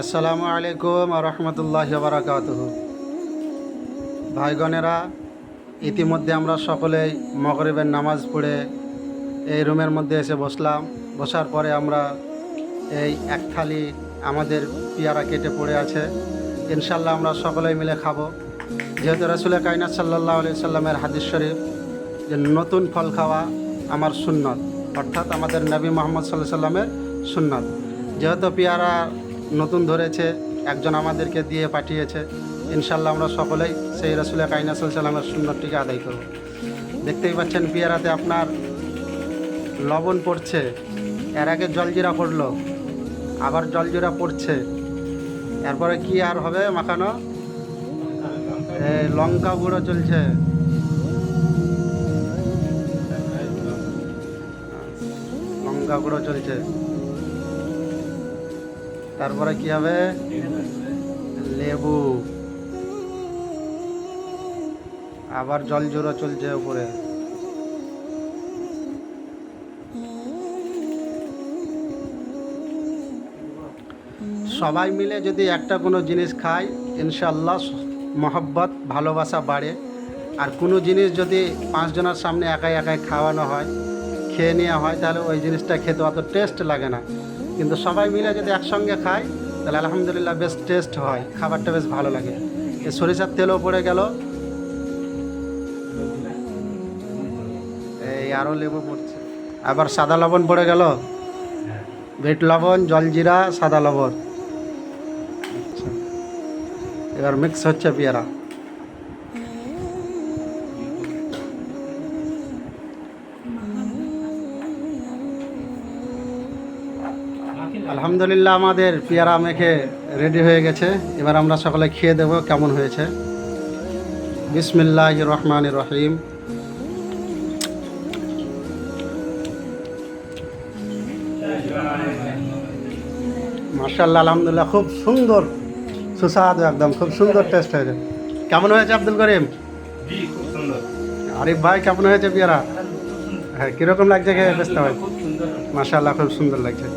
আসসালামু আলাইকুম রহমতুল্লাহ বারাকাত ভাইগণেরা, ইতিমধ্যে আমরা সকলেই মগরিবের নামাজ পড়ে এই রুমের মধ্যে এসে বসলাম। বসার পরে আমরা এই এক থালি আমাদের পেয়ারা কেটে পড়ে আছে। ইনশাল্লাহ আমরা সকলেই মিলে খাব। যেহেতু রসুল কাইনাত সাল্লাহ আলি সাল্লামের হাদিস শরীফ যে নতুন ফল খাওয়া আমার সুন্নত, অর্থাৎ আমাদের নবী মোহাম্মদ সাল্লাহ সাল্লামের সুন্নত। যেহেতু পেয়ারা নতুন ধরেছে, একজন আমাদেরকে দিয়ে পাঠিয়েছে। ইনশাল্লাহ আমরা সকলেই সেই রসুল কাইনা সাল্লামের সুন্নতটিকে আদায় করব। দেখতেই পাচ্ছেন পেয়ারাতে আপনার লবণ পড়ছে, এর আগে জলজিরা পড়ল, আবার জলজিরা পড়ছে। এরপরে কি আর হবে মাখানো? লঙ্কা গুঁড়ো চলছে। লঙ্কা গুঁড়ো চলছে। তারপরে কি হবে? লেবু। আবার জল জোড়ো চলছে উপরে। সবাই মিলে যদি একটা কোনো জিনিস খায় ইনশাল্লাহ মহব্বত, ভালোবাসা বাড়ে। আর কোনো জিনিস যদি পাঁচজনের সামনে একাই একাই খাওয়ানো হয়, খেয়ে নেওয়া হয়, তাহলে ওই জিনিসটা খেতে অত টেস্ট লাগে না। কিন্তু সবাই মিলে যদি একসঙ্গে খায় তাহলে আলহামদুলিল্লাহ বেশ টেস্ট হয়। খাবারটা বেশ ভালো লাগে। এই সরিষার তেলও পড়ে গেল। এই আরও লেবু পড়ছে। আবার সাদা লবণ পড়ে গেল। বিট লবণ জলজিরা সাদা লবণ। আচ্ছা। এবার মিক্স হচ্ছে পেয়ারা। আলহামদুলিল্লাহ আমাদের পেয়ারা মেখে রেডি হয়ে গেছে। এবার আমরা সকলে খেয়ে দেব কেমন হয়েছে। বিসমিল্লাহ রহমান রহিম। মার্শাল্লাহ আলহামদুলিল্লাহ খুব সুন্দর সুস্বাদু একদম খুব সুন্দর টেস্ট হয়েছে। কেমন হয়েছে আব্দুল করিম? আরিফ ভাই কেমন হয়েছে পেয়ারা? হ্যাঁ কীরকম লাগছে খেয়ে? বেসতে ভাই মার্শাল্লাহ খুব সুন্দর লাগছে।